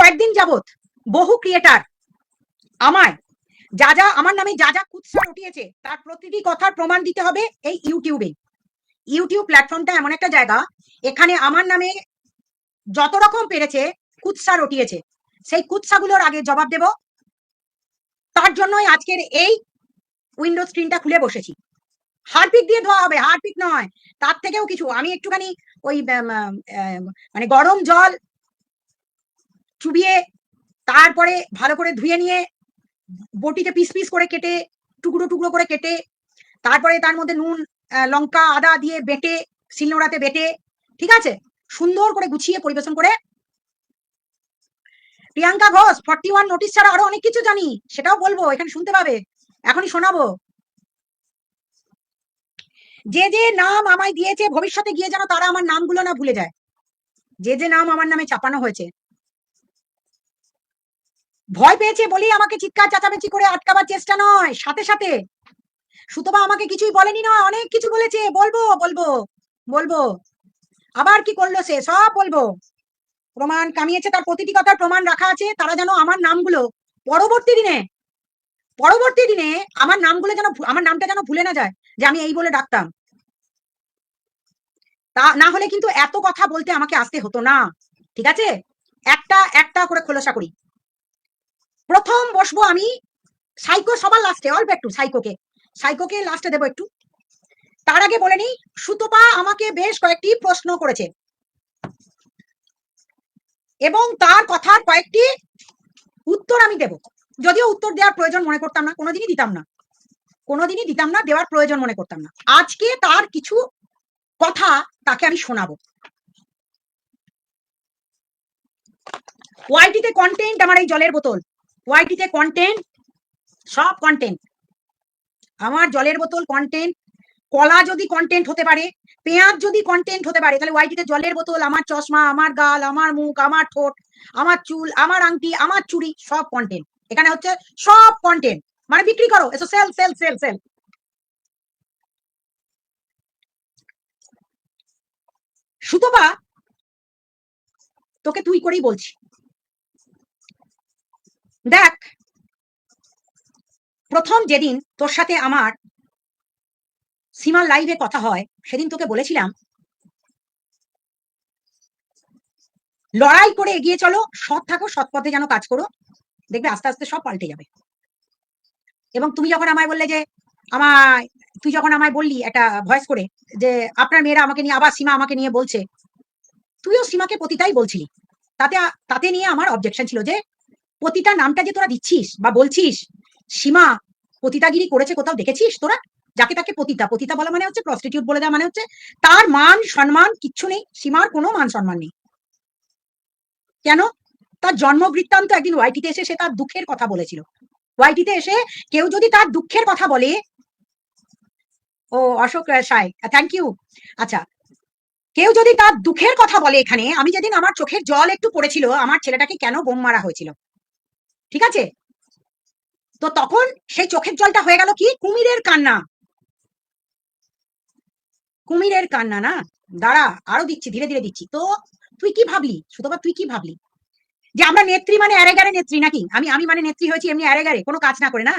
কয়েকদিন যাবত বহু ক্রিয়েটার আমায়, যা যা আমার নামে যা যা কুৎসা উঠিয়েছে তার প্রতিটি কথার প্রমাণ দিতে হবে এই ইউটিউবে। ইউটিউব প্ল্যাটফর্মটা এমন একটা জায়গা, এখানে আমার নামে যত রকম পেরেছে কুৎসা রটিয়েছে, সেই কুৎসাগুলোর আগে জবাব দেব। তার জন্যই আজকের এই উইন্ডো স্ক্রিনটা খুলে বসেছি। হারপিক দিয়ে ধোয়া হবে, হারপিক নয়, তার থেকেও কিছু। আমি একটুখানি ওই মানে গরম জল চুবিয়ে তারপরে ভালো করে ধুয়ে নিয়ে বটিতে পিস পিস করে কেটে, টুকরো টুকরো করে কেটে, তারপরে তার মধ্যে নুন লঙ্কা, আদা দিয়ে বেটে, শিলনোড়াতে বেটে, ঠিক আছে? সুন্দর করে গুছিয়ে পরিবেশন করে। Priyanka Ghosh forty one notice ছাড়া আরও অনেক কিছু জানি, সেটাও বলব, এখানে শুনতে পাবে। এখনই শোনাবো। যে যে নাম আমায় দিয়েছে, ভবিষ্যতে গিয়ে যেন তারা আমার নামগুলো না ভুলে যায়। যে যে নাম আমার নামে চাপানো হয়েছে। ভয় পেয়েছে বলেই আমাকে চিৎকার চেঁচামেচি করে আটকাবার চেষ্টা নয়, সাথে সাথে। সুতবা আমাকে কিছুই বলেনি না অনেক কিছু বলেছে। বলব বলব বলব। আবার কি করল সে? সব বলব। প্রমাণ কামিয়েছে, তার প্রতিটি কথার প্রমাণ রাখা আছে। তারা যেন আমার নামগুলো পরবর্তী দিনে পরবর্তী দিনে আমার নামগুলো যেন আমার নামটা যেন ভুলে না যায়, যে আমি এই বলে ডাকতাম। তা না হলে কিন্তু এত কথা বলতে আমাকে আসতে হতো না। ঠিক আছে? একটা একটা করে খোলসা করি। প্রথম বসবো আমি সাইকো সবার লাস্টে অল্প একটু সাইকোকে। সাইকোকে লাস্টে দেবো একটু। তার আগে বলে নি সুতপা আমাকে বেশ কয়েকটি প্রশ্ন করেছে। এবং তার কথার কয়েকটি উত্তর আমি দেব। যদিও উত্তর দেওয়ার প্রয়োজন মনে করতাম না, কোনোদিনই দিতাম না। কোনোদিনই দিতাম না, দেওয়ার প্রয়োজন মনে করতাম না। আজকে তার কিছু কথা তাকে আমি শোনাবো। ওয়াইটিতে কন্টেন্ট আমার এই জলের বোতল। ওয়াইটিতে কন্টেন্ট সব কন্টেন্ট আমার জলের বোতল কন্টেন্ট কলা যদি কন্টেন্ট হতে পারে, পেঁয়াজ যদি কন্টেন্ট হতে পারে, তাহলে ওয়াইটিতে জলের বোতল, আমার চশমা, আমার গাল, আমার মুখ, আমার ঠোঁট, আমার চুল, আমার আংটি, আমার চুড়ি, সব কন্টেন্ট এখানে হচ্ছে সব কন্টেন্ট মানে বিক্রি করো, এসো সেল সেল সেল সেল সুতবা তোকে তুই করেই বলছি। দেখ, প্রথম যেদিন তোর সাথে আমার সীমার লাইভে কথা হয়, সেদিন তোকে বলেছিলাম, লড়াই করে এগিয়ে চলো, সৎ থাকো, সৎ পথে যেন কাজ করো। দেখবে আস্তে আস্তে সব পাল্টে যাবে। এবং তুমি যখন আমায় বললে যে, আমায়, তুই যখন আমায় বললি একটা ভয়েস করে যে, আপনার মেয়েরা আমাকে নিয়ে, আবার সীমা আমাকে নিয়ে বলছে, তুইও সীমাকে পতিতাই বলছিলি। তাতে তাতে নিয়ে আমার অবজেকশন ছিল যে পতিতা নামটা যে তোরা দিচ্ছিস বা বলছিস, সীমা, পতিতাগিরি করেছে কোথাও দেখেছিস তোরা? যাকে তাকে পতিতা পতিতা বলা মানে হচ্ছে প্রস্টিটিউট বলে দেওয়া মানে হচ্ছে তার মান, সম্মান কিচ্ছু নেই, সীমার কোনো মান সম্মান নেই। কেন? তার জন্ম বৃত্তান্ত একদিন ওয়াইটিতে এসে সে তার দুঃখের কথা বলেছিল। ওয়াইটিতে এসে কেউ যদি তার দুঃখের কথা বলে, ও অশোক সাই থ্যাংক ইউ আচ্ছা কেউ যদি তার দুঃখের কথা বলে এখানে, আমি যেদিন আমার চোখের জল একটু পড়েছিল, আমার ছেলেটাকে কেন বোম মারা হয়েছিল? ঠিক আছে? তো তখন সেই চোখের জলটা হয়ে গেল কি? কুমিরের কান্না। কুমিরের কান্না না? দাঁড়া, আরও দিচ্ছি, ধীরে ধীরে দিচ্ছি। তো তুই কি ভাবলি? সুতবা তুই কি ভাবলি? যে আমরা নেত্রী মানে অ্যারেগারে নেত্রী নাকি? আমি আমি মানে নেত্রী হয়েছি এমনি অ্যারেগারে, কোনো কাজ না করে না?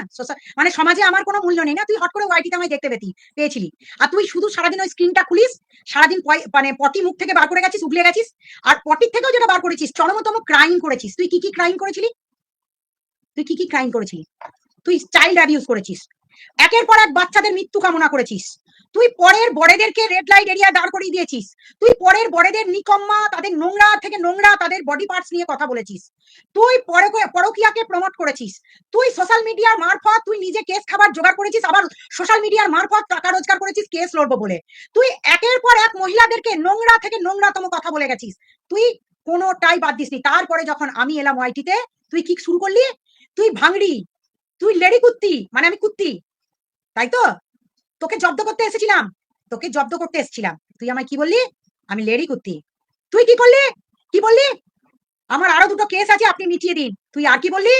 মানে সমাজে আমার কোনো মূল্য নেই না? তুই হট করে ওয়াইটিতে আমায় দেখতে পেতি, পেয়েছিলি। আর তুই শুধু সারাদিন ওই স্ক্রিনটা খুলিস, সারাদিন মানে পটি মুখ থেকে বার করে গেছিস, উগলে গেছিস, আর পটির থেকেও যেটা বার করেছিস, চরমতম ক্রাইম করেছিস। তুই কি কি ক্রাইম করেছিলি? তুই কি কি ক্রাইম করেছিলি তুই চাইল্ড অ্যাবিউজ করেছিস। একের পর এক বাচ্চাদের মৃত্যু কামনা করেছিস। তুই পরের বড়েদেরকে রেড লাইট এরিয়া দাঁড় করিয়ে দিয়েছিস। তুই পরের বড়েদের নিকম্মা, তাদের নোংরা থেকে নোংরা তাদের বডি পার্টস নিয়ে কথা বলেছিস। তুই পরে পরকিয়াকে প্রমোট করেছিস। তুই সোশ্যাল মিডিয়ার মারফত তুই নিজে কেস খাবার জোগাড় করেছিস, আবার সোশ্যাল মিডিয়ার মারফত টাকা রোজগার করেছিস কেস লড়বো বলে। তুই একের পর এক মহিলাদেরকে নোংরা থেকে নোংরাতম কথা বলে গেছিস। তুই কোনোটাই বাদ দিসনি। তারপরে যখন আমি এলাম ওয়াইটিতে তুই কি শুরু করলি? তুই ভাঙড়ি, তুই লেডি কুত্তি মানে আমি কুত্তি, তাই তো? তোকে জব্দ করতে এসেছিলাম, তোকে জব্দ করতে এসেছিলাম। তুই আমায় কি বললি? আমি লেডি কুত্তি। তুই কি করলি? কি বললি? আমার আরও দুটো কেস আছে, আপনি মিটিয়ে দিন। তুই আর কি বললি?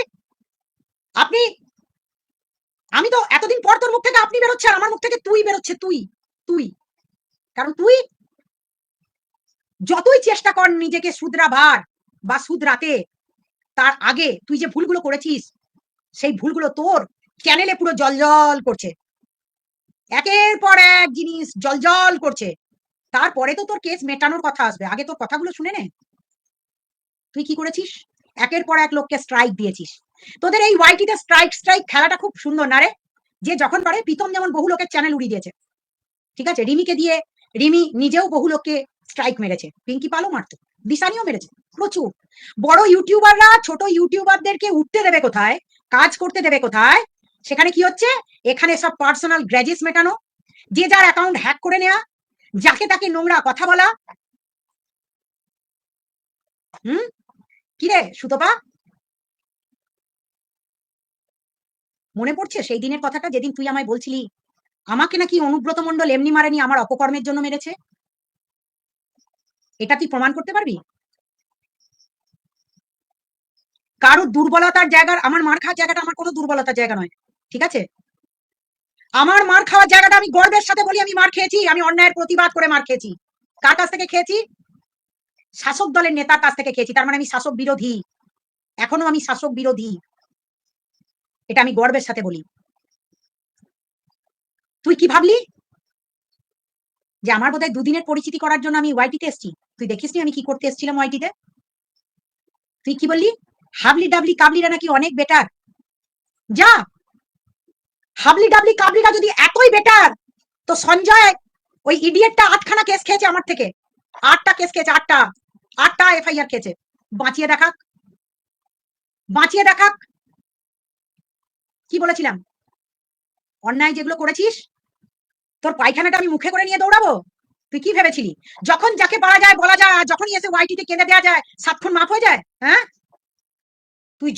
আপনি, আমি তো এতদিন পর তোর মুখ থেকে আপনি বেরোচ্ছে আর আমার মুখ থেকে তুই বেরোচ্ছে, তুই তুই। কারণ তুই যতই চেষ্টা কর নিজেকে শুধরাবার বা শুধরাতে তার আগে তুই যে ভুলগুলো করেছিস, সেই ভুলগুলো তোর চ্যানেলে পুরো জলজল করছে। একের পর এক জিনিস জলজল করছে। তারপরে তো তোর কেস মেটানোর কথা আসবে। আগে তোর কথাগুলো শুনে নে। তুই কি করেছিস? একের পর এক লোককে স্ট্রাইক দিয়েছিস। তোদের এই ওয়াইটিতে স্ট্রাইক স্ট্রাইক খেলাটা খুব সুন্দর, না রে? যে যখন পারে প্রীতম যেমন বহু লোকের চ্যানেল উড়িয়ে দিয়েছে। ঠিক আছে? রিমিকে দিয়ে, রিমি নিজেও বহু লোককে স্ট্রাইক মেরেছে। পিঙ্কি পালও মারতো। দিশানিও মেরেছে প্রচুর। বড় ইউটিউবাররা, ছোট ইউটিউবারদেরকে উঠতে দেবে কোথায়, কাজ করতে দেবে কোথায়, সেখানে কি হচ্ছে? এখানে সব পার্সোনাল গ্র্যাজেস মেটানো, যে যার অ্যাকাউন্ট হ্যাক করে নেওয়া যাকে তাকে নোংরা কথা বলা। হুম? কিরে সুতপা? মনে পড়ছে সেই দিনের কথাটা যেদিন তুই আমায় বলছিলি? আমাকে নাকি অনুব্রত মন্ডল এমনি মারেনি আমার অপকর্মের জন্য মেরেছে? এটা তুই প্রমাণ করতে পারবি? কারোর দুর্বলতার জায়গার আমার মার খাওয়ার জায়গাটা আমার কোনো দুর্বলতার জায়গা নয়, ঠিক আছে? আমার মার খাওয়ার জায়গাটা আমি গর্বের সাথে বলি, আমি মার খেয়েছি, আমি অন্যায়ের প্রতিবাদ করে মার খেয়েছি। কার কাছ থেকে খেয়েছি? শাসক দলের নেতার কাছ থেকে খেয়েছি, তার মানে আমি শাসক বিরোধী। এখনও আমি শাসক বিরোধী। এটা আমি গর্বের সাথে বলি। তুই কি ভাবলি? যে আমার বোধহয় দুদিনের পরিচিতি করার জন্য আমি ওয়াইটিতে এসছি। তুই দেখিসনি আমি কি করতে এসেছিলাম ওয়াইটিতে তুই কি বললি? হাবলি ডাবলি কাবলিরা নাকি অনেক বেটার যা! হাবলি ডাবলি কাবলিরা যদি এতই বেটার তো সঞ্জয় ওই ইডিয়েটটা আটখানা কেস খেয়েছে আমার থেকে। আটটা কেস খেয়েছে, আটটা। আটটা এফআইআর খেয়েছে। বাঁচিয়ে দেখাক। বাঁচিয়ে দেখাক। কি বলেছিলাম? অন্যায় যেগুলো করেছিস তোর পায়খানাটা আমি মুখে করে নিয়ে দৌড়াবো? তুই কি ভেবেছিলি? যখন যাকে পারা যায়, বলা যায় যখনই এসে ওয়াইটিতে কেঁদে দেওয়া যায় সাতক্ষণ মাফ হয়ে যায় হ্যাঁ? তুই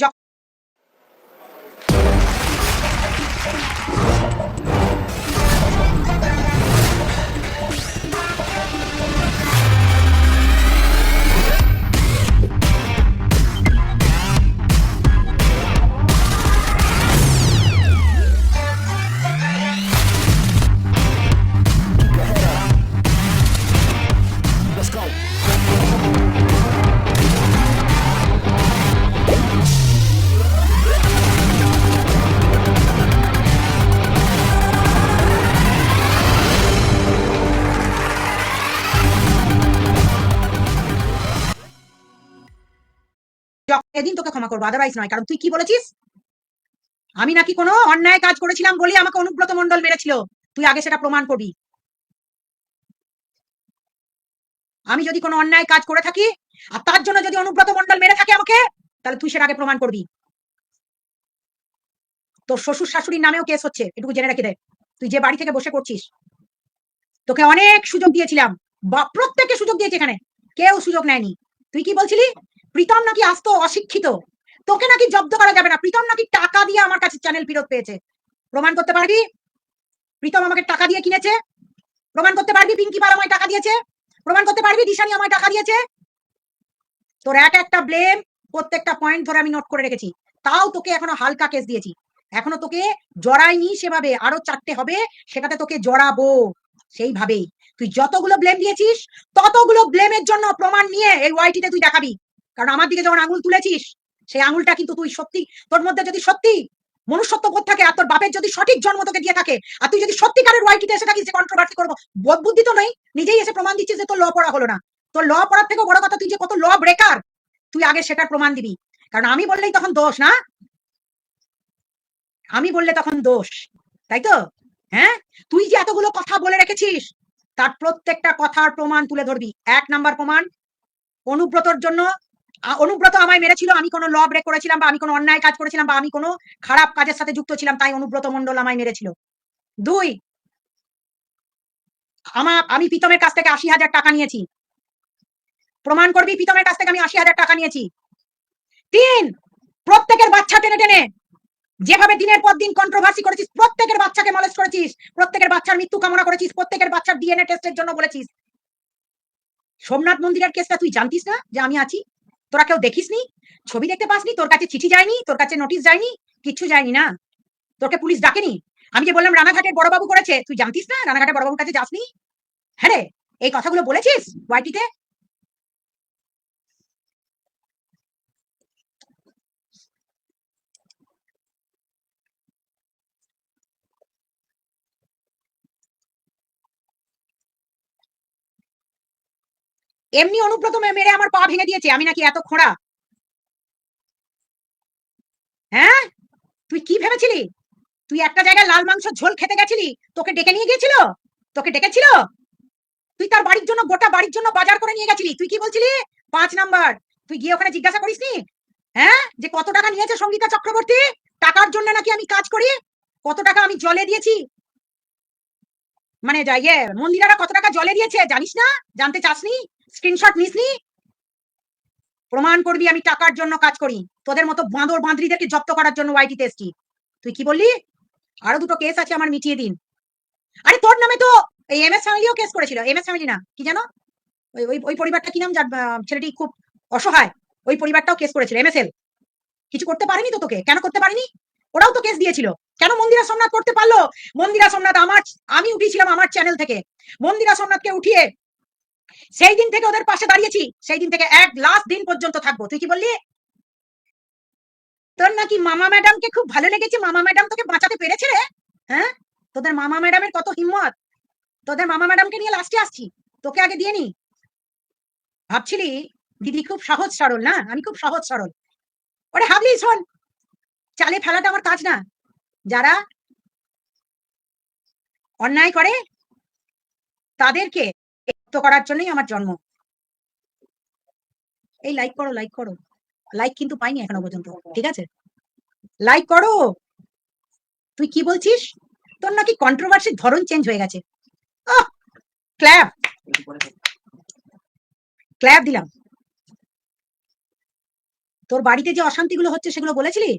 ক্ষমা করব আদারওয়াইজ নয়। কারণ তুই কি বলেছিস? আমি নাকি কোনো অন্যায় কাজ করেছিলাম বলি আমাকে অনুব্রত মন্ডল মেরেছিল। তুই আগে সেটা প্রমাণ করবি। আমি যদি কোনো অন্যায় কাজ করে থাকি, আর তার জন্য যদি অনুব্রত মন্ডল মেরে থাকে আমাকে, তাহলে তুই সেটা আগে প্রমাণ করবি। তোর শ্বশুর শাশুড়ির নামেও কেস হচ্ছে, এটুকু জেনে রেখে দে। তুই যে বাড়ি থেকে বসে করছিস তোকে অনেক সুযোগ দিয়েছিলাম। বা প্রত্যেককে সুযোগ দিয়েছে এখানে। কেউ সুযোগ নেয়নি। তুই কি বলছিলি? প্রীতম নাকি আস্ত অশিক্ষিত? তোকে নাকি জব্দ করা যাবে না। প্রীতম নাকি টাকা দিয়ে আমার কাছে চ্যানেল ফেরত পেয়েছে। প্রমাণ করতে পারবি? প্রীতম আমাকে টাকা দিয়ে কিনেছে। প্রমাণ করতে পারবি পিঙ্কি পাল আমায় টাকা দিয়েছে? প্রমাণ করতে পারবি দিশানি আমায় টাকা দিয়েছে? তোর এক একটা ব্লেম প্রত্যেকটা পয়েন্ট ধরে আমি নোট করে রেখেছি। তাও তোকে এখনও হালকা কেস দিয়েছি। এখনও তোকে জড়াইনি সেভাবে। আরও চারটে হবে, সেটাতে তোকে জড়াবো। সেইভাবেই। তুই যতগুলো ব্লেম দিয়েছিস, ততগুলো ব্লেমের জন্য প্রমাণ নিয়ে এই ওয়াইটিতে তুই দেখাবি। কারণ আমার দিকে যখন আঙুল তুলেছিস সেই আঙুলটা কিন্তু তুই সত্যি, তোর মধ্যে যদি সত্যি মনুষ্যত্ব বোধ থাকে আর তোর বাপের যদি সঠিক জন্ম তোকে দিয়ে থাকে, আর তুই যদি সত্যিকারের ওয়াইটিতে এসে থাকিস কন্ট্রোভার্সি করব বোধ বুদ্ধি তো নেই, নিজেই এসে প্রমাণ দিচ্ছিস যে তোর ল পড়া হলো না। তোর ল পড়ার থেকে বড় কথা তুই যে কত ল ব্রেকার তুই আগে সেটার প্রমাণ দিবি। কারণ আমি বললেই তখন দোষ, না? আমি বললে তখন দোষ, তাই তো? হ্যাঁ? তুই যে এতগুলো কথা বলে রেখেছিস, তার প্রত্যেকটা কথার প্রমাণ তুলে ধরবি। এক নাম্বার প্রমাণ, অনুব্রতর জন্য অনুব্রত আমায় মেরেছিল, আমি কোনো ল ব্রেক করেছিলাম বা আমি কোনো অন্যায় কাজ করেছিলাম বা আমি কোনো খারাপ কাজের সাথে যুক্ত ছিলাম, তাই অনুব্রত মন্ডল আমায় মেরেছিল। দুই আমার আমি প্রীতমের কাছ থেকে আশি হাজার টাকা নিয়েছি। প্রমাণ করবি প্রীতমের কাছ থেকে আমি আশি হাজার টাকা নিয়েছি। তিন, প্রত্যেকের বাচ্চা টেনে টেনে, যেভাবে দিনের পর দিন কন্ট্রোভার্সি করেছিস, প্রত্যেকের বাচ্চাকে মলেজ করেছিস, প্রত্যেকের বাচ্চার মৃত্যু কামনা করেছিস, প্রত্যেকের বাচ্চার ডিএনএ টেস্টের জন্য বলেছিস। সোমনাথ মন্দিরের কেসটা তুই জানতিস না যে আমি আছি? তোরা কেউ দেখিসনি? ছবি দেখতে পাসনি? তোর কাছে চিঠি যায়নি? তোর কাছে নোটিশ যায়নি? কিচ্ছু যায়নি না? তোকে পুলিশ ডাকেনি? আমি যে বললাম রানাঘাটের বড়বাবু করেছে, তুই জানতিস না রানাঘাটের বড়বাবুর কাছে যাসনি? হ্যাঁ রে, এই কথাগুলো বলেছিস? ওয়াইটিতে এমনি অনুব্রত মেরে আমার পা ভেঙে দিয়েছে, আমি নাকি এত খোঁড়া? হ্যাঁ? তুই কি ভেবেছিলি? তুই একটা জায়গায় লাল মাংস ঝোল খেতে গেছিলি? তোকে ডেকে নিয়ে গিয়েছিল? তোকে ডেকেছিল? তুই তার বাড়ির জন্য গোটা বাড়ির জন্য বাজার করে নিয়ে গেছিলি। তুই কি বলছিলি? পাঁচ নাম্বার। তুই গিয়ে ওখানে জিজ্ঞাসা করিসনি? হ্যাঁ? যে কত টাকা নিয়েছে সঙ্গীতা চক্রবর্তী? টাকার জন্য নাকি আমি কাজ করি? কত টাকা আমি জলে দিয়েছি? মানে যা ইয়ে মন্দিরারা কত টাকা জলে দিয়েছে, জানিস না? জানতে চাসনি? স্ক্রিনশট নিসনি প্রমাণ করবি আমি টাকার জন্য কাজ করি। তোদের মতো বাঁদর বাঁদরিদেরকে জব্দ করার জন্য ওয়াইটিতে এসছি। তুই কি বললি? আরও দুটো কেস আছে আমার মিটিয়ে দিন। আরে তোর নামে তো এই এম এস ফ্যামিলিও কেস করেছিল। এম এস ফ্যামিলি না, কি জানো? ওই ওই ওই পরিবারটা কি নাম? যার ছেলেটি খুব অসহায়, ওই পরিবারটাও কেস করেছিল এম এস এল কিছু করতে পারেনি তো তোকে? কেন করতে পারেনি? ওরাও তো কেস দিয়েছিল। কেন মন্দিরা সোমনাথ করতে পারল? মন্দিরা সোমনাথ আমার, আমি উঠিয়েছিলাম আমার চ্যানেল থেকে। মন্দিরা সোমনাথকে উঠিয়ে সেই দিন থেকে ওদের পাশে দাঁড়িয়েছি। সেই দিন থেকে এক লাস্ট দিন পর্যন্ত থাকব। তুই কি বললি? তোর নাকি মামা ম্যাডামকে খুব ভালো লেগেছে? মামা ম্যাডাম তোকে বাঁচাতে পেরেছে রে? হ্যাঁ? তোদের মামা ম্যাডামের কত হিম্মত? তোদের মামা ম্যাডামকে নিয়ে লাস্টে আসছি। তোকে আগে দিয়ে নি। ভাবছিলি, দিদি খুব সহজ সরল না? আমি খুব সহজ সরল। ওরে হাবলি, শোন। চালে ফেলাটা আমার কাজ না। যারা অন্যায় করে, তাদেরকে মুক্ত করার জন্যই আমার জন্ম। এই লাইক করো লাইক করো। লাইক কিন্তু পাইনি এখনও পর্যন্ত, ঠিক আছে? লাইক করো। তুই কি বলছিস? তোর নাকি কন্ট্রোভার্সির ধরন চেঞ্জ হয়ে গেছে। ক্ল্যাপ ক্ল্যাপ দিলাম। তোর বাড়িতে যে অশান্তিগুলো হচ্ছে সেগুলো বলেছিলি?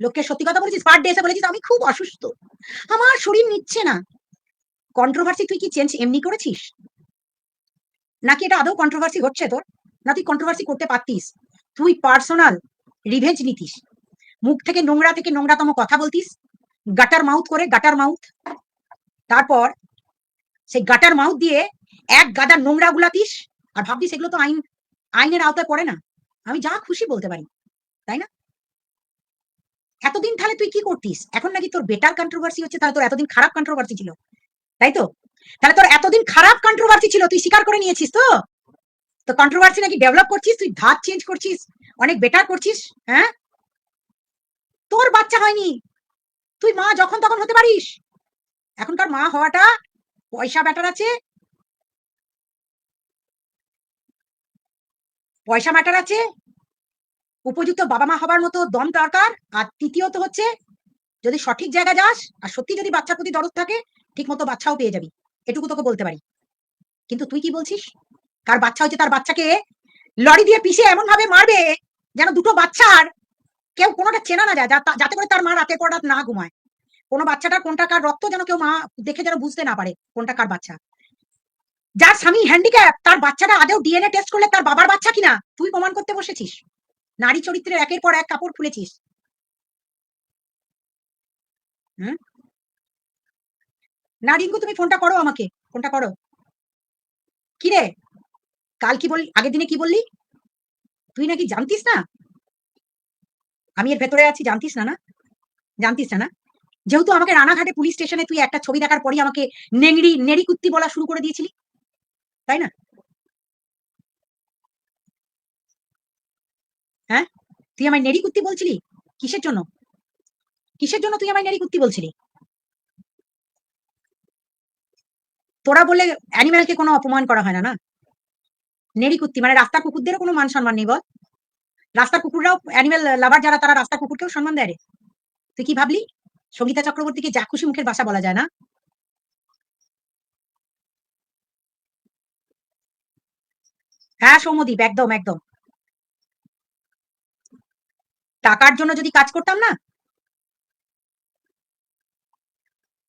লোককে সত্যি কথা বলেছিস? পার ডে এসে বলেছিস, আমি খুব অসুস্থ। আমার শরীর নিচ্ছে না। কন্ট্রোভার্সি তুই কি চেঞ্জ এমনি করেছিস? নাকি এটা আদৌ কন্ট্রোভার্সি হচ্ছে তোর? না তুই কন্ট্রোভার্সি করতে পারতিস? তুই পার্সোনাল রিভেঞ্জ নিতিস। মুখ থেকে নোংরা থেকে নোংরাতম কথা বলতিস। গাটার মাউথ করে গাটার মাউথ তারপর সেই গাটার মাউথ দিয়ে এক গাদা নোংরা গুলাতিস। আর ভাবতিস এগুলো তো আইন, আইনের আওতায় পড়ে না। আমি যা খুশি বলতে পারি, তাই না? এতদিন তাহলে তুই কি করতিস? এখন নাকি তোর বেটার কন্ট্রোভার্সি হচ্ছে, তাহলে তোর এতদিন খারাপ কন্ট্রোভার্সি ছিল। তাই তো? তাহলে তোর এতদিন খারাপ কন্ট্রোভার্সি ছিল, তুই স্বীকার করে নিয়েছিস তো? তো কন্ট্রোভার্সি নাকি ডেভেলপ করছিস, তুই ধাপ চেঞ্জ করছিস, অনেক বেটার করছিস হ্যাঁ? তোর বাচ্চা হয়নি, তুই মা যখন তখন হতে পারিস। এখনকার মা হওয়াটা পয়সা ব্যাটার আছে। পয়সা ম্যাটার আছে। উপযুক্ত বাবা মা হবার মতো দম দরকার। আর তৃতীয়ত হচ্ছে, যদি সঠিক জায়গা যাস, আর সত্যি যদি বাচ্চার প্রতি দরদ থাকে ঠিক মতো বাচ্চাও পেয়ে যাবি। এটুকু তোকে বলতে পারি। কিন্তু তুই কি বলছিস? কার বাচ্চা হচ্ছে তার বাচ্চাকে লরি দিয়ে পিষে এমন ভাবে মারবে যেন দুটো বাচ্চার কেউ কোনোটা চেনা না যায় যাতে করে তার মা রাতে পর না ঘুমায়। কোনো বাচ্চাটার কোনটা কার রক্ত যেন কেউ মা দেখে যেন বুঝতে না পারে কোনটা কার বাচ্চা। যার স্বামী হ্যান্ডিক্যাপ তার বাচ্চাটা আদেও ডিএনএ টেস্ট করলে তার বাবার বাচ্চা কিনা, তুই প্রমাণ করতে বসেছিস? নারী চরিত্রের একের পর এক কাপড় খুলেছিস। হুম? না রিঙ্কু তুমি ফোনটা করো আমাকে। ফোনটা করো। কি রে কাল কি বল, আগের দিনে কি বললি? তুই নাকি জানতিস না? আমি এর ভেতরে আছি, জানতিস না না? জানতিস না না? যেহেতু আমাকে রানাঘাটে পুলিশ স্টেশনে তুই একটা ছবি দেখার পরই আমাকে নেংড়ি, নেড়ি কুত্তি বলা শুরু করে দিয়েছিলি। তাই না? হ্যাঁ? তুই আমায় নেড়ি কুত্তি বলছিলি? কিসের জন্য? কিসের জন্য তুই আমায় নেড়ি কুত্তি বলছিলি? তোরা বলে অ্যানিমেলকে কোনো অপমান করা হয় না না? নেড়ি কুত্তি মানে রাস্তার কুকুরদেরও কোনো মান সম্মান নেই, বল। রাস্তার কুকুররাও অ্যানিমেল লাভার যারা, তারা রাস্তার কুকুরকেও সম্মান দেয় রে। তুই কি ভাবলি? সঙ্গীতা চক্রবর্তীকে যা খুশি মুখের ভাষা বলা যায়, না? হ্যাঁ সৌমদীপ একদম একদম। টাকার জন্য যদি কাজ করতাম, না?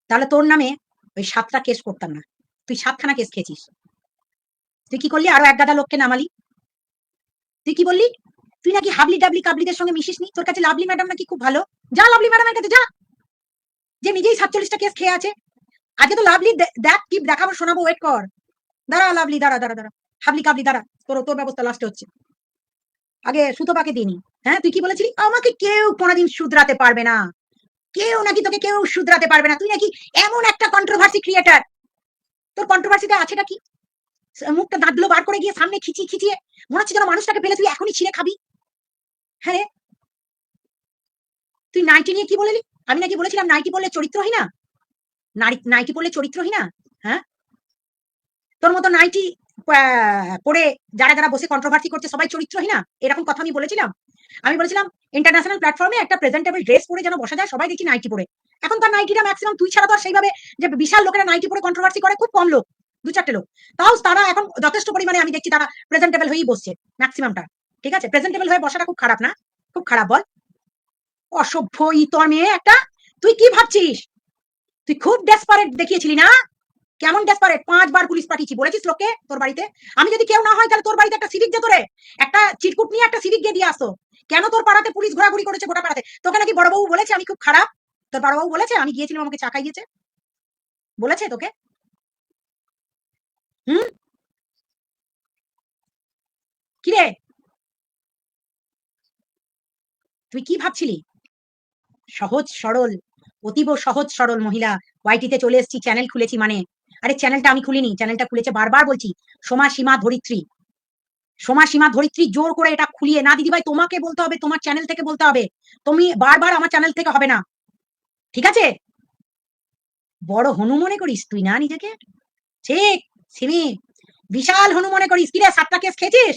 তাহলে তোর নামে ওই সাতটা কেস করতাম না। তুই সাতখানা কেস খেয়েছিস। তুই কি করলি? আরও এক গাদা লোককে নামালি। তুই কি বললি? তুই নাকি হাবলি ডাবলি কাবলিদের সঙ্গে মিশিস নি তোর কাছে লাভলি ম্যাডাম নাকি খুব ভালো? যা লাভলি ম্যাডামের কাছে যা। যে নিজেই সাতচল্লিশটা কেস খেয়ে আছে। আজকে তো লাভলি দেখ কি দেখাবো, শোনাবো ওয়েট কর। দাঁড়া লাভলি, দাঁড়া দাঁড়া দাঁড়া। হাবলি কাবলি, দাঁড়া। তোর তোর ব্যবস্থা লাস্টে হচ্ছে। আগে সুতোপাকে দিইনি হ্যাঁ তুই কি বলেছিলি? আমাকে কেউ কোনোদিন শুধরাতে পারবে না। কেউ নাকি তোকে কেউ শুধরাতে পারবে না। তুই নাকি এমন একটা কন্ট্রোভার্সি ক্রিয়েটার তোর কন্ট্রোভার্সিটা আছেটা কি? মুখটা দাঁতগুলো বার করে গিয়ে সামনে খিচিয়ে খিচিয়ে মনে হচ্ছে যেন মানুষটাকে পেলে তুই এখনই ছিঁড়ে খাবি। হ্যাঁ তুই নাইটি নিয়ে কি বলেলি? আমি নাকি বলেছিলাম নাইটি পড়লে চরিত্রহীনা নারী, নাইটি পড়লে চরিত্রহীনা হ্যাঁ তোর মতো নাইটি পড়ে যারা যারা বসে কন্ট্রোভার্সি করছে সবাই চরিত্রহীনা এরকম কথা আমি বলেছিলাম। আমি বলেছিলাম ইন্টারন্যাশনাল প্ল্যাটফর্মে একটা প্রেজেন্টেবল ড্রেস পরে যেন বসা যায়, সবাই দেখি নাইটি পরে। এখন তার নাইটিটা ম্যাক্সিমাম তুই ছাড়া তো সেইভাবে যে বিশাল লোকেরা নাইটি পরে কন্ট্রোভার্সি করে, খুব কম লোক, দু চারটে লোক। তাও তারা এখন যথেষ্ট পরিমাণে আমি দেখছি তারা প্রেজেন্টেবল হয়েই বসছে ম্যাক্সিমামটা ঠিক আছে? প্রেজেন্টেবল হয়ে বসাটা খুব খারাপ না? খুব খারাপ বল। অসভ্য ইতর মেয়ে একটা। তুই কি ভাবছিস? তুই খুব ডেসপারেট দেখিয়েছিলি না? কেমন ডেসপারেট পাঁচবার পুলিশ পাঠিয়েছি, বলেছিস লোককে তোর বাড়িতে? আমি যদি কেউ না হয় তাহলে তোর বাড়িতে একটা সিভিক যেত রে একটা চিরকুট নিয়ে একটা সিভিক গিয়ে দিয়ে আসো। কেন তোর পাড়াতে পুলিশ ঘোরাঘুরি করেছে গোটা পাড়াতে? তোকে নাকি বড়বাবু বলেছে আমি খুব খারাপ? তোর বড়বাবু বলেছে? আমি গিয়েছিলাম, আমাকে চা খাইয়েছে। বলেছে তোকে? হুম? কিরে? তুই কি ভাবছিলি? সহজ সরল, অতীব সহজ সরল মহিলা ওয়াইটিতে চলে এসেছি চ্যানেল খুলেছি মানে। আরে চ্যানেলটা আমি খুলিনি চ্যানেলটা খুলেছে বারবার বলছি, সোমা সীমা ধরিত্রী। সোমা সীমা ধরিত্রী, জোর করে এটা খুলিয়ে, না দিদি ভাই তোমাকে বলতে হবে, তোমার চ্যানেল থেকে বলতে হবে। তুমি বারবার আমার চ্যানেল থেকে হবে না। ঠিক আছে? বড় হনু মনে করিস তুই না নিজেকে? ঠিক, সিমি, বিশাল হনু মনে করিস। কিরে, সাতটা কেস খেয়েছিস?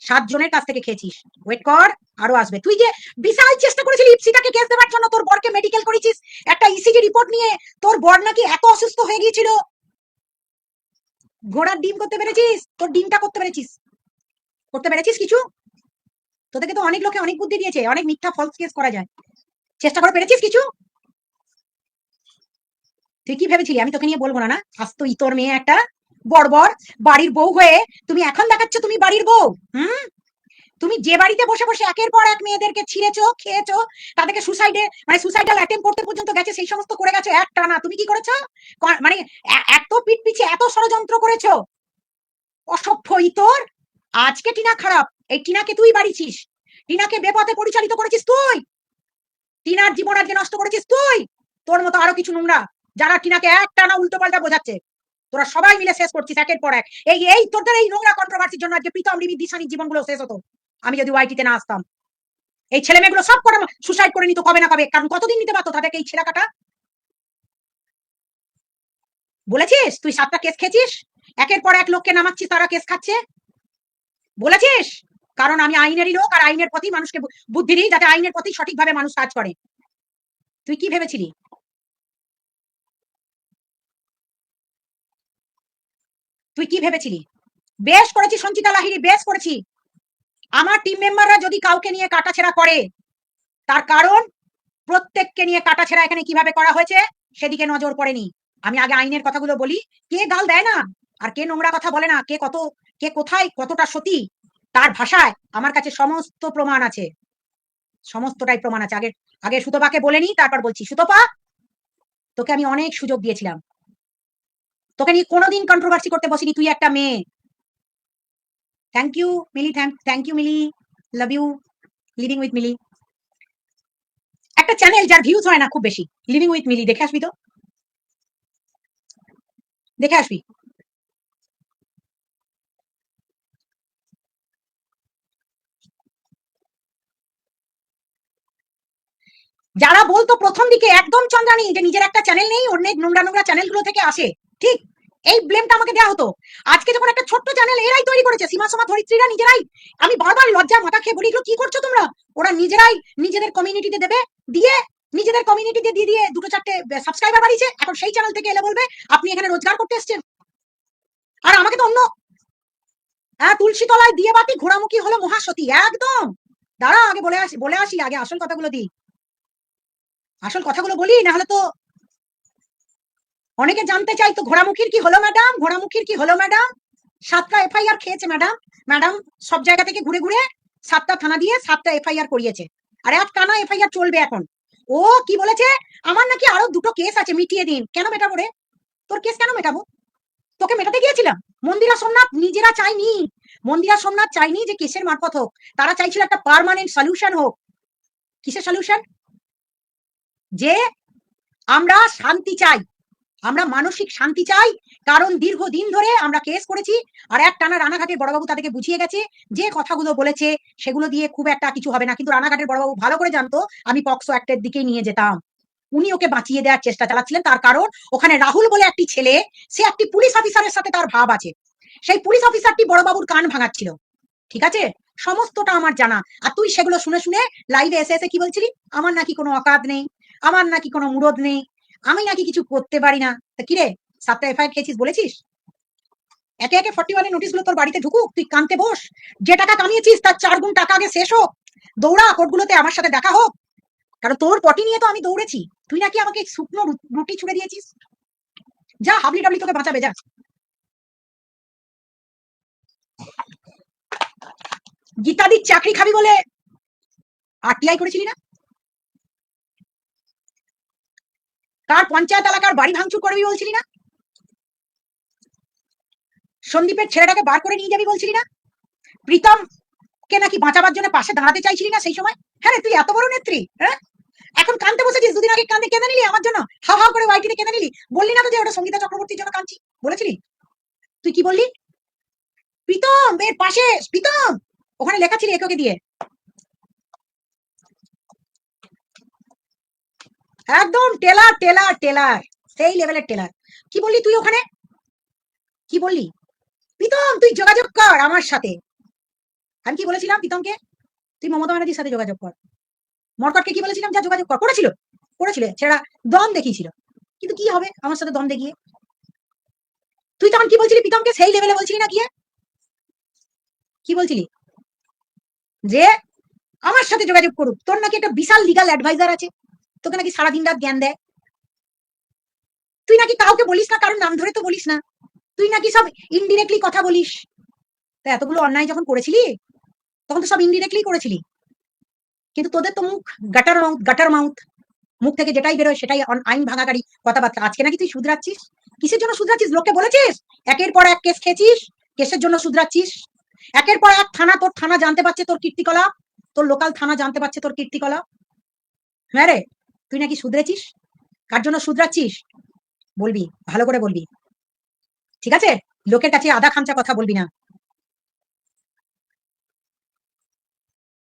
সাত জনের কাছ থেকে খেয়েছিস। ওয়েট কর, আরও আসবে। তুই যে বিশাল চেষ্টা করেছিলি ইপসিটাকে কেস দেওয়ার জন্য, তোর বরকে মেডিকেল করেছিস একটা ইসিজি রিপোর্ট নিয়ে, তোর বর নাকি এত অসুস্থ হয়ে গিয়েছিল। ঘোড়ার ডিম করতে পেরেছিস? তোর ডিমটা করতে পেরেছিস? করতে পেরেছিস কিছু? তোদেরকে তো অনেক লোকে অনেক বুদ্ধি দিয়েছে, অনেক মিথ্যা ফলস কেস করা যায়। চেষ্টা করে, পেরেছিস কিছু? তুই কি ভেবেছিলি? আমি তোকে নিয়ে বলব না না? আস্ত ইতর মেয়ে একটা বড়বর বাড়ির বউ হয়ে তুমি এখন দেখাচ্ছ তুমি বাড়ির বউ, হুম? তুমি যে বাড়িতে বসে বসে একের পর এক মেয়েদেরকে ছিঁড়েছো, খেয়েছো, তাদেরকে সুসাইডে মানে সুসাইডাল অ্যাটেম্প করতে পর্যন্ত গেছে, সেই সমস্ত করে গেছো এক টানা। তুমি কি করেছ? মানে এত পিঠ পিছে এত ষড়যন্ত্র করেছ। অসভ্য ইতর। আজকে টিনা খারাপ। এই টিনাকে তুই বাড়িছিস টিনাকে বেপথে পরিচালিত করেছিস তুই। টিনার জীবন আজকে নষ্ট করেছিস তুই। তোর মতো আরও কিছু নোংরা যারা টিনাকে এক টানা উল্টো পাল্টা বোঝাচ্ছে। তোরা সবাই মিলে শেষ করছিস একের পর এক। এই এই তোদের এই নোংরা কন্ট্রোভার্সির জন্য আজকে প্রীতম রিমি দিশানির জীবনগুলো শেষ হতো। আমি যদি ওয়াইটিতে না আসতাম। এই ছেলে মেয়েগুলো সব করে সুসাইড করে নিত কবে না কবে। কারণ কতদিন নিতে পারতো তাদেরকে এই ছেলে কাটা বলেছিস? তুই সাতটা কেস খেয়েছিস? একের পর এক লোককে নামাচ্ছিস, তারা কেস খাচ্ছে? বলেছিস? কারণ আমি আইনেরই লোক আর আইনের প্রতি মানুষকে বুদ্ধি দিই যাতে আইনের প্রতি সঠিকভাবে মানুষ কাজ করে। তুই কি ভেবেছিলি? তুই কি ভেবেছিলি? বেশ করেছি সঞ্চিতা লাহিড়ী, বেশ করেছি। আমার টিম মেম্বাররা যদি কাউকে নিয়ে কাটাছেড়া করে, তার কারণ প্রত্যেককে নিয়ে কাটাছেড়া এখানে কীভাবে করা হয়েছে, সেদিকে নজর পড়েনি। আমি আগে আইনের কথাগুলো বলি, কে গাল দেয় না? আর কে নোংরা কথা বলে না? কে কত, কে কোথায়, কতটা সতী? তার ভাষায় আমার কাছে সমস্ত প্রমাণ আছে। সমস্তটাই প্রমাণ আছে। আগে আগে সুতপাকে বলে নি, তারপর বলছি, সুতপা, তোকে আমি অনেক সুযোগ দিয়েছিলাম। তোকে নিয়ে কোনোদিন কন্ট্রোভার্সি করতে বসিনি তুই একটা মেয়ে। Thank you Mili thank you Mili. Love you living with Mili. একটা চ্যানেল যার ভিউজ হয় না খুব বেশি। লিভিং উইথ মিলি, দেখে আসবি তো? দেখে আসবি। যারা বলতো প্রথম দিকে একদম চন্দ্রানি, যে নিজের একটা চ্যানেল নেই অনেক নোংরা নোংরা চ্যানেলগুলো থেকে আসে। ঠিক, এই ব্লেমটা আমাকে দেওয়া হতো। আজকে যখন একটা ছোট্ট চ্যানেল এরাই তৈরি করেছে, সীমা, সমা, ধরিত্রীরা নিজেরাই। আমি বারবার লজ্জা, মাথা খেয়ে বলি কি করছ তোমরা? ওরা নিজেরাই নিজেদের কমিউনিটিতে দেবে, দিয়ে নিজেদের কমিউনিটিতে দিয়ে দিয়ে দুটো চারটে সাবস্ক্রাইবার বাড়িয়েছে। এখন সেই চ্যানেল থেকে এলে বলবে, আপনি এখানে রোজগার করতে এসছেন। আর আমাকে তো অন্য হ্যাঁ তুলসী তলায় দিয়ে বাতি ঘোড়ামুখী হলো মহাসতী, একদম। দাঁড়া, আগে বলে আসি বলে আসি, আগে আসল কথাগুলো দিই। আসল কথাগুলো বলি না হলে তো অনেকে জানতে চাই তো ঘোড়ামুখীর কি হলো ম্যাডাম ঘোড়ামুখীর কি হলো ম্যাডাম সাতটা এফআইআর খেয়েছে ম্যাডাম ম্যাডাম সব জায়গা থেকে ঘুরে ঘুরে সাতটা থানা দিয়ে সাতটা এফআইআর করিয়েছে। আর এক টানা এফআইআর চলবে এখন। ও কি বলেছে? আমার নাকি আরও দুটো কেস আছে, মিটিয়ে দিন। কেন মেটাবো রে? তোর কেস কেন মেটাবো? তোকে মেটাতে গিয়েছিলাম। মন্দিরা সোমনাথ নিজেরা চাইনি মন্দিরা সোমনাথ চাইনি যে কেসের মারফত হোক। তারা চাইছিল একটা পার্মানেন্ট সলিউশন হোক। কিসের সলিউশন যে আমরা শান্তি চাই। আমরা মানসিক শান্তি চাই। কারণ দীর্ঘদিন ধরে আমরা কেস করেছি আর এক টানা রানাঘাটের বড়বাবু তাদেরকে বুঝিয়ে গেছে, যে কথাগুলো বলেছে সেগুলো দিয়ে খুব একটা কিছু হবে না। কিন্তু রানাঘাটের বড়বাবু ভালো করে জানতো, আমি পক্সো অ্যাক্টের দিকেই নিয়ে যেতাম। উনি ওকে বাঁচিয়ে দেওয়ার চেষ্টা চালাচ্ছিলেন। তার কারণ ওখানে রাহুল বলে একটি ছেলে, সে একটি পুলিশ অফিসারের সাথে তার ভাব আছে। সেই পুলিশ অফিসারটি বড়বাবুর কান ভাঙাচ্ছিল। ঠিক আছে? সমস্তটা আমার জানা। আর তুই সেগুলো শুনে শুনে লাইভে এসে এসে কি বলছিলি? আমার নাকি কোনো অকাত নেই। আমার নাকি কোনো মুরদ নেই। আমি নাকি কিছু করতে পারি না। তা কিরে সাতটা এফআইআর খেয়েছিস বলেছিস? একে একে ফর্টি ওয়ানের নোটিশগুলো তোর বাড়িতে ঢুকুক, তুই কানতে বস। যে টাকা কামিয়েছিস, তার চার গুণ টাকা আগে শেষ হোক। দৌড়া, কোর্টগুলোতে আমার সাথে দেখা হোক। কারণ তোর পটি নিয়ে তো আমি দৌড়েছি। তুই নাকি আমাকে শুকনো রুটি ছুড়ে দিয়েছিস? যা হাবলি ডাবলি তোকে বাঁচাবে, যা। গীতাদির চাকরি খাবি বলে আরটিআই করেছিলি না? কার পঞ্চায়েত এলাকার বাড়ি ভাঙচুর করবি বলছিলি না? সন্দীপের ছেলেটাকে বার করে নিয়ে যাবি বলছিলি না? প্রীতম কে নাকি বাঁচাবার জন্য পাশে দাঁড়াতে চাইছিলি না সেই সময়? হ্যাঁ রে, তুই এত বড় নেত্রী হ্যাঁ? এখন কানতে বসেছিস? দুদিন আগে কান্দে কেঁদে নিলি আমার জন্য? হাও হাও করে ওয়াইটিতে কেঁদে নিলি? বললি না তো যে ওটা সঙ্গীতা চক্রবর্তীর জন্য কাঁদছি? বলেছিলি? তুই কি বললি? প্রীতম এর পাশে প্রীতম! ওখানে লেখা ছিল এককে দিয়ে। একদম টেলার টেলার টেলার। সেই লেভেলের টেলার। কি বললি তুই ওখানে? কি বললি? প্রীতম, তুই যোগাযোগ কর আমার সাথে। আমি কি বলেছিলাম প্রীতমকে? তুই মমতা ব্যানার্জির সাথে যোগাযোগ কর। মরকটকে কি বলেছিলাম? যা যোগাযোগ কর। করেছিল করেছিল ছেলেরা দম দেখিয়েছিল। কিন্তু কি হবে আমার সাথে দম দেখিয়ে? তুই তখন কি বলছিলি প্রীতমকে? সেই লেভেলে বলছিলি না গিয়ে? কি বলছিলি? যে আমার সাথে যোগাযোগ করুক। তোর নাকি একটা বিশাল লিগাল অ্যাডভাইজার আছে। তোকে নাকি সারাদিন রাত জ্ঞান দেয়? তুই নাকি কাউকে বলিস না কারণ নাম ধরে তো বলিস না। তুই নাকি সব ইনডিরেক্টলি কথা বলিস। তা এতগুলো অন্যায় যখন করেছিলি, তখন তো সব ইনডিরেক্টলি করেছিলি। কিন্তু তোদের তো মুখ গাটার মাউথ গাটার মাউথ মুখ থেকে যেটাই বেরোয় সেটাই আইন ভাঙাকারী কথাবার্তা। আজকে নাকি তুই শুধরাচ্ছিস? কিসের জন্য শুধরাচ্ছিস? লোককে বলেছিস? একের পর এক কেস খেয়েছিস? কেসের জন্য শুধরাচ্ছিস? একের পর এক থানা, তোর থানা জানতে পারছে তোর কীর্তিকলাপ? তোর লোকাল থানা জানতে পারছে তোর কীর্তিকলাপ? হ্যাঁ রে? তুই নাকি শুধরেছিস? কার জন্য শুধরাচ্ছিস? বলবি, ভালো করে বলবি। ঠিক আছে? লোকের কাছে আধা খামচা কথা বলবি না।